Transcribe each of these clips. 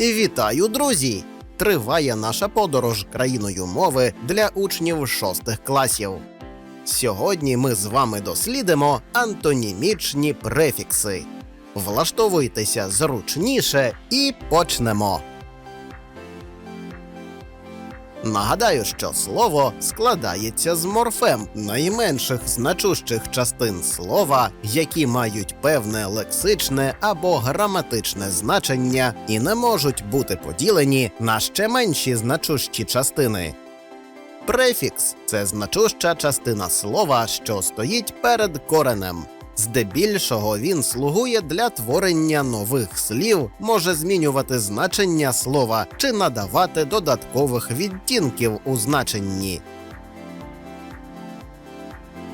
Вітаю, друзі! Триває наша подорож країною мови для учнів шостих класів. Сьогодні ми з вами дослідимо антонімічні префікси. Влаштовуйтеся зручніше і почнемо. Нагадаю, що слово складається з морфем найменших значущих частин слова, які мають певне лексичне або граматичне значення і не можуть бути поділені на ще менші значущі частини. Префікс це значуща частина слова, що стоїть перед коренем. Здебільшого він слугує для творення нових слів, може змінювати значення слова чи надавати додаткових відтінків у значенні.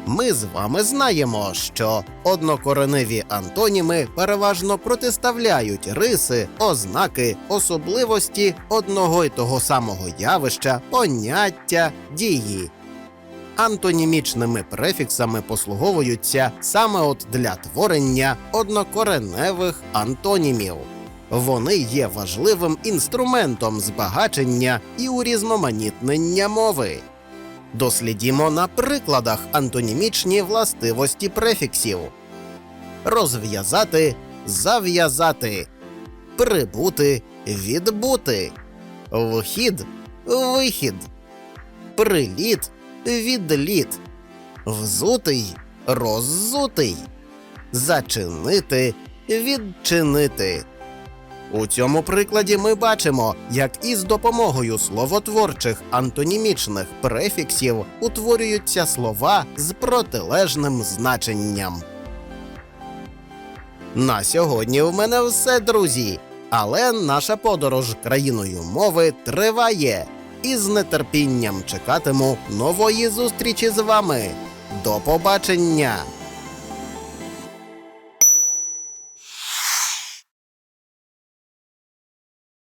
Ми з вами знаємо, що однокореневі антоніми переважно протиставляють риси, ознаки, особливості одного й того самого явища, поняття, дії. Антонімічними префіксами послуговуються саме от для творення однокореневих антонімів. Вони є важливим інструментом збагачення і урізноманітнення мови. Дослідімо на прикладах антонімічні властивості префіксів: розв'язати, зав'язати, прибути, відбути, вхід, вихід, приліт, відліт, взутий, роззутий, зачинити, відчинити. У цьому прикладі ми бачимо, як із допомогою словотворчих антонімічних префіксів утворюються слова з протилежним значенням. На сьогодні в мене все, друзі. Але наша подорож країною мови триває, і з нетерпінням чекатиму нової зустрічі з вами. До побачення!